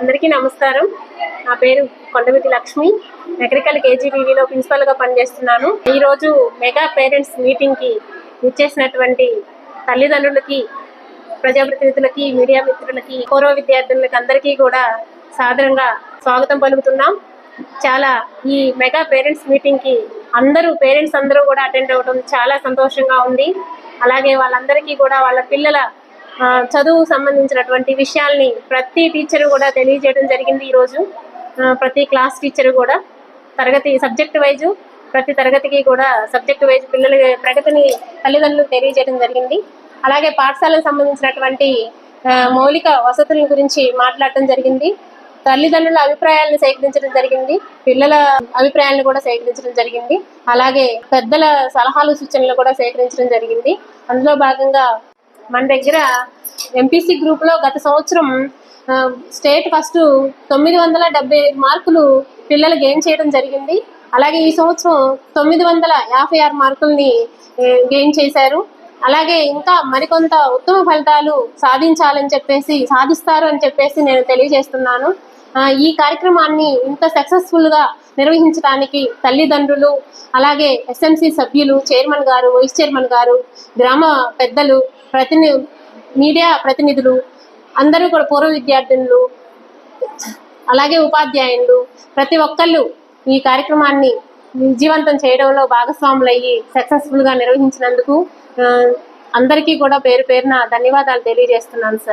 అందరికీ నమస్కారం. నా పేరు కొండమిటి లక్ష్మి. అగ్రికల్ కేజీబీవీలో ప్రిన్సిపల్గా పనిచేస్తున్నాను. ఈరోజు మెగా పేరెంట్స్ మీటింగ్కి ఇచ్చేసినటువంటి తల్లిదండ్రులకి ప్రజాప్రతినిధులకి మీడియా మిత్రులకి పూర్వ విద్యార్థులకి అందరికీ కూడా సాదరంగా స్వాగతం పలుకుతున్నాం. చాలా ఈ మెగా పేరెంట్స్ మీటింగ్కి అందరూ పేరెంట్స్ అందరూ కూడా అటెండ్ అవ్వడం చాలా సంతోషంగా ఉంది. అలాగే వాళ్ళందరికీ కూడా వాళ్ళ పిల్లల చదువు సంబంధించినటువంటి విషయాల్ని ప్రతి టీచర్ కూడా తెలియజేయడం జరిగింది ఈరోజు ప్రతి క్లాస్ టీచర్ కూడా తరగతి సబ్జెక్ట్ వైజు ప్రతి తరగతికి కూడా సబ్జెక్ట్ వైజ్ పిల్లల ప్రగతిని తల్లిదండ్రులు తెలియజేయడం జరిగింది. అలాగే పాఠశాలకు సంబంధించినటువంటి మౌలిక వసతుల గురించి మాట్లాడటం జరిగింది. తల్లిదండ్రుల అభిప్రాయాలను సేకరించడం జరిగింది. పిల్లల అభిప్రాయాలను కూడా సేకరించడం జరిగింది. అలాగే పెద్దల సలహాలు సూచనలు కూడా సేకరించడం జరిగింది. అందులో భాగంగా మన దగ్గర ఎంపీసీ గ్రూప్లో గత సంవత్సరం స్టేట్ ఫస్ట్ తొమ్మిది వందల డెబ్బై మార్కులు పిల్లలు గెయిన్ చేయడం జరిగింది. అలాగే ఈ సంవత్సరం తొమ్మిది వందల యాభై ఆరు మార్కుల్ని గెయిన్ చేశారు. అలాగే ఇంకా మరికొంత ఉత్తమ ఫలితాలు సాధించాలని చెప్పేసి సాధిస్తారు అని చెప్పేసి నేను తెలియజేస్తున్నాను. ఈ కార్యక్రమాన్ని ఇంత సక్సెస్ఫుల్గా నిర్వహించడానికి తల్లిదండ్రులు అలాగే ఎస్ఎంసి సభ్యులు చైర్మన్ గారు వైస్ చైర్మన్ గారు గ్రామ పెద్దలు ప్రతిని మీడియా ప్రతినిధులు అందరూ కూడా పూర్వ విద్యార్థులు అలాగే ఉపాధ్యాయులు ప్రతి ఒక్కళ్ళు ఈ కార్యక్రమాన్ని విజయవంతం చేయడంలో భాగస్వాములయ్యి సక్సెస్ఫుల్గా నిర్వహించినందుకు అందరికీ కూడా పేరు పేరున ధన్యవాదాలు తెలియజేస్తున్నాను సార్.